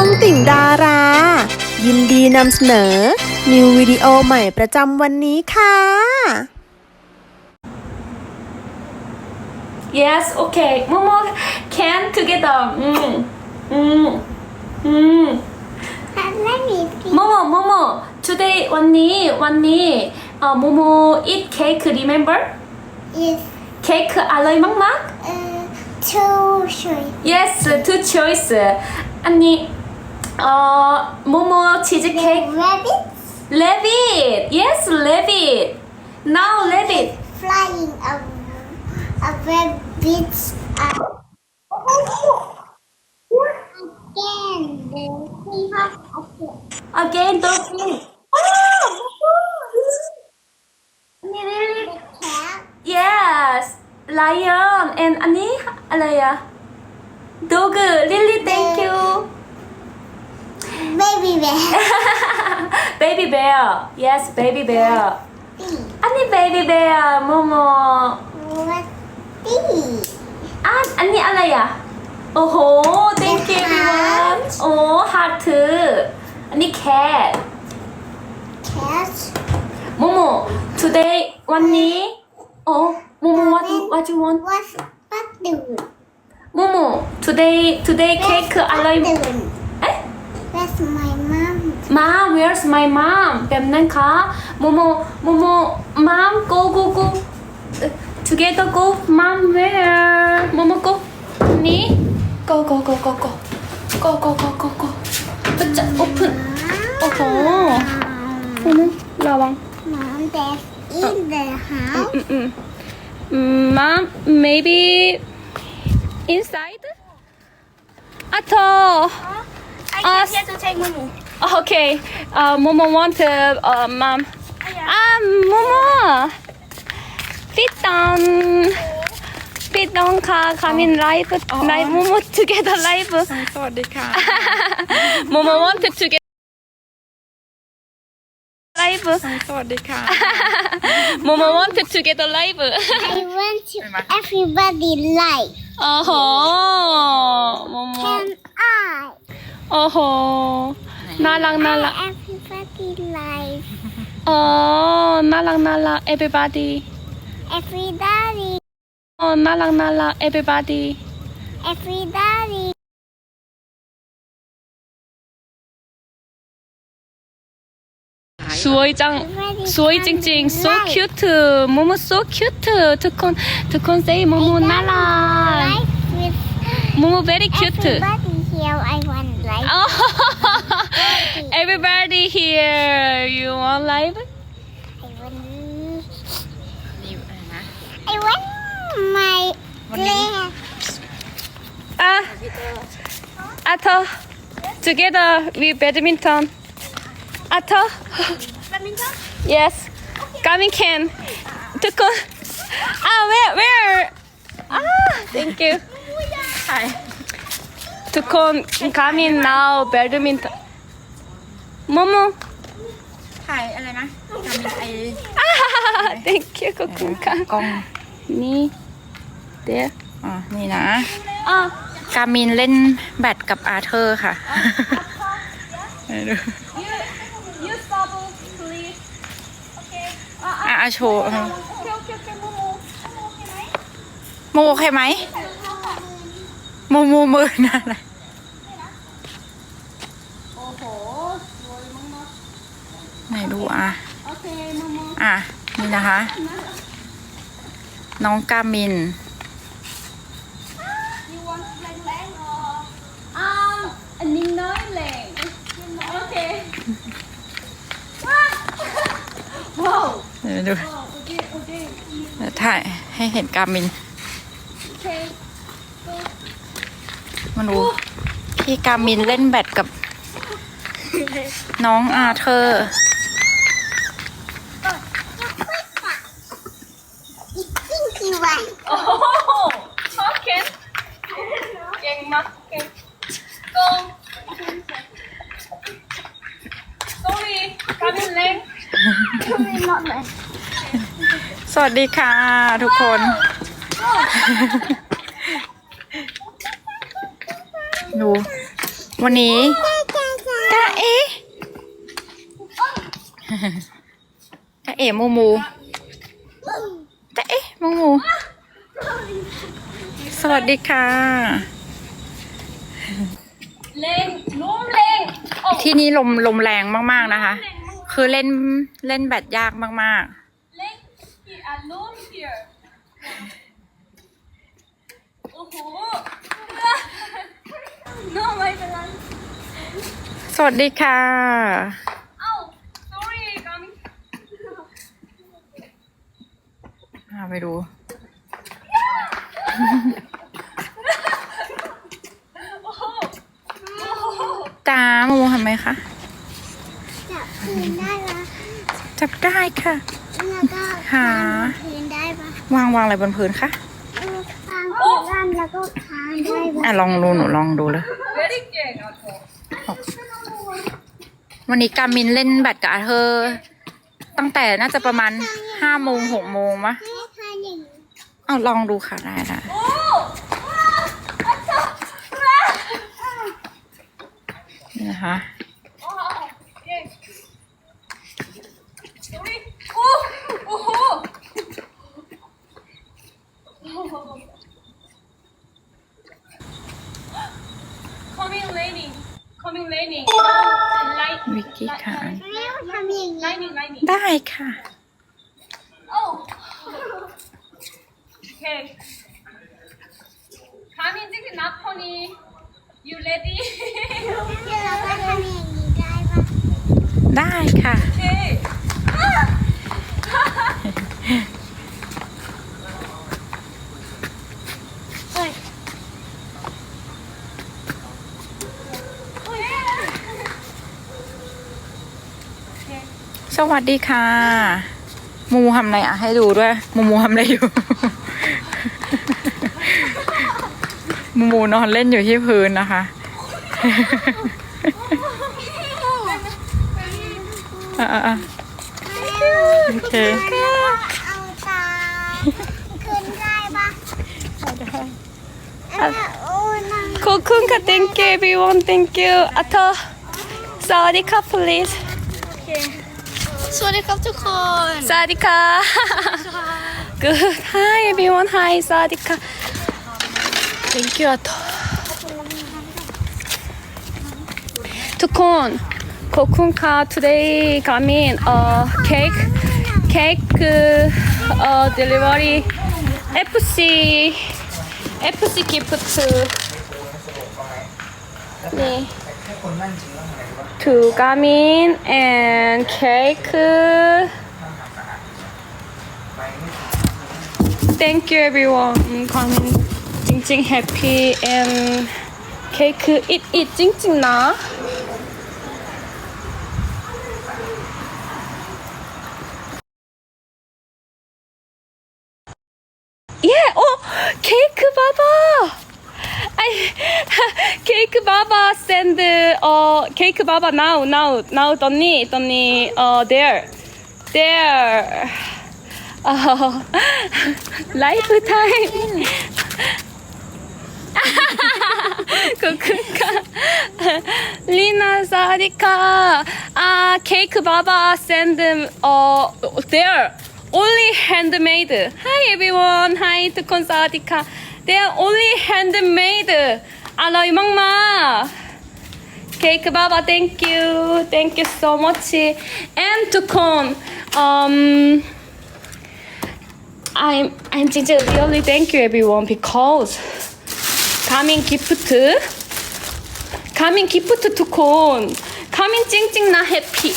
องติ่งดารา ยินดีนำเสนอ นิววิดีโอใหม่ประจำวันนี้ค่ะ Yes, okay. Momo can together. Mm. Mm. Mm. Let me see. Momo, Momo. Today วันนี้วันนี้เอ่อ Momo eat cake remember? Is เค้กอร่อยมาก uh two choice. ๆ Yes, two choice. อันนี้ uh, Momo cheesecake. Rabbit? Rabbit. Yes, rabbit. Now rabbit. Flying a, a rabbit. Again, dolphin. Again, dolphin. Oh! Cat. Yes, lion and อันนี้อะไรอะ dog ลิลลี่ thank baby bear. baby bear. Yes, baby bear. Ani baby bear, 모모. 뭐지? ani, 언니 알아야. Oh, thank you everyone. Oh, 오, 하트. ani, cat. Cat. Momo, today 언니. Oh, Momo, what what you want? What what do? Momo, today today cake 알아요. Eh? That's my Mom, where's my mom? 뵙는 가. 뭐뭐 뭐뭐 mom go go go. Together go. Mom where? 뭐뭐 go. 니 go go go go go. go go go go go. 붙자 Open. 어허. 오늘 나와. Mom, there's oh. in the house. 음, 음, 음. Mom, maybe inside? 아터. 어? 아, 이제 또 momo. Okay, uh, Momo want to, uh, mom. Ah, Momo. Sit down. Sit down, ka, come in live, live, Momo together live. สวัสดีค่ะ Momo wanted to get live. สวัสดีค่ะ Momo wanted to get a live. I want to everybody like. oh, Momo. Can I? Oh, น่ารักน่ารัก Everybody like. อ๋อน่ารักน่ารัก everybody Everybody. อ๋อน่ารักน่ารัก everybody Everybody. สวยจัง สวยจริงๆ so cute โมโม so cute ทุกคนทุกคน say โมโมน่ารัก Like with โมโม very cute everybody here. I want like. oh everybody here. You want live? I want. My legs. Ah, Ato, together we badminton. Ato. Badminton. Yes. Okay. Coming can. To come. Ah, where, where? Ah, thank you. Hi. To come, coming now badminton. โมโม ถ่ายอะไรนะทำไอ้อะ thank you ขอบคุณค่ะกล้องนี่เดี๋ยวอ๋อนี่นะอะกามินเล่นแบดกับอาเธอร์ค่ะไหนดู you stable please okay อะอะโชว์ okay okay okay โมโมโมโอเคไหมโมโมมือนั่นแหละ โอ้โหสวยมาก ไหนดู อะๆโอเคโมโมอะ นี่นะคะ น้องกามิน You want leng leng or um อันนี้น้อยแรงโอเคว้าวว้าวเดี๋ยวดูโอเคโอเคเดี๋ยวถ่ายให้เห็นกามินโอเคมาดูพี่กามินเล่นแบดกับน้องอาเธอร์ วัสดีค่ะทุกคน ดู วันนี้ตาเอ๋ตาเอ๋มูมูตาเอ๋มูมู สวัสดีค่ะ เล่นลุ้มเล่นที่นี่ลมลมแรงมากๆนะคะ คือเล่นเล่นแบดยากมากๆ ที่อารมณ์ here โอ้โห no ไม่เป็นไรๆสวัสดีค่ะเอ้า sorry กัมพาไปดู โอ้โหจ้าโมโมทำไมคะ จับพื้นได้ปะจับได้ค่ะ แล้วก็หา พื้นได้ปะวางวางอะไรบนพื้นคะเออวางพื้นด้านแล้วก็ค้างได้ปะอะลองดูหนูลองดูเลย very good อะโถวันนี้การมินเล่นแบดกับอาเธอร์ตั้งแต่น่าจะประมาณห้าโมงหกโมงมะให้ทานอย่างนี้เอาลองดูค่ะได้ได้โอ้ว้าวอัจฉริยะนี่นะคะ โอ้โหเก่ง sorry โอ้โอ้โห coming raining coming raining light วิกกี้ค่ะแม่ทำอย่างนี้ lightning lightning ได้ค่ะ Oh. Okay. Coming to the not pony. You ready? แล้วก็ทำอย่างนี้ได้ปะ ได้ค่ะ okay. สวัสดีค่ะมูมูทำอะไรอะ ให้ดูด้วย มูมูทำอะไรอยู่ มูมูนอนเล่นอยู่ที่พื้นนะคะ อะๆโอเค เอาตาขึ้นได้ปะอันนี้โอ้นั่ะ thank you everyone, thank you. Ato, sorry ka, please. โอเค สวัสดีครับทุกคน 사와디카 good hi everyone hi 사와디카 thank you 아터 ทุกคนขอบคุณค่ะ today coming uh cake cake คือ uh delivery FC FC gift นี่ to Garmin and cake. Thank you everyone. Garmin Jing Jing happy and cake eat eat Jing Jing na. Yeah, oh, cake baba. I cake baba send the Oh, cake baba now, now, now, Tony, Tony, uh, there, there. Oh, lifetime. Kukuka. Lina Sarika. Uh, cake baba send them there. Only handmade. Hi everyone. Hi to Sarika. They are only handmade. อร่อยมากๆ Cake Baba, thank you. Thank you so much. And to Kon. Um, I'm, I'm just really thank you everyone because coming gift, coming gift to Kon. coming 찡찡 not happy.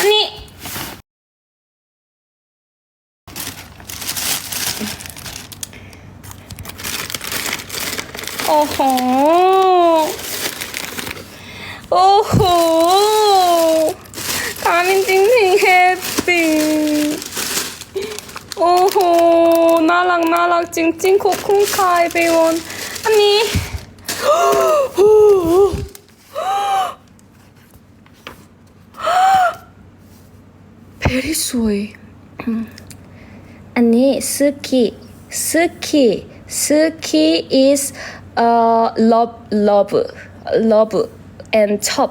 아니, ting ting happy โอ้โห น่ารักน่ารักจริงจริงขอบคุณค่ะเบวอนอันนี้เบริสวยอันนี้ซึกิซึกิซึกิ is uh love love love and top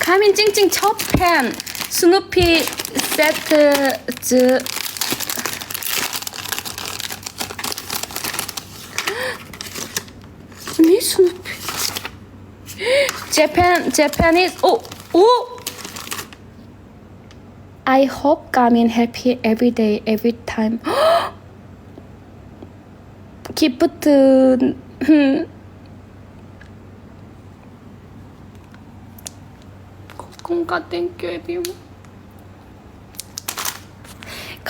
가민 찡찡 첩팬 스누피 세트 즈니 스누피 재팬 재팬이스 오오 I hope Garmin happy every day every time 기프트 oh god thank you everyone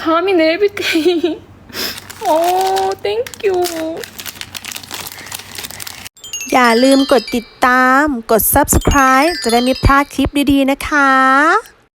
감이 everything oh thank you อย่าลืมกดติดตาม กด subscribe จะได้ไม่พลาดคลิปดีๆนะคะ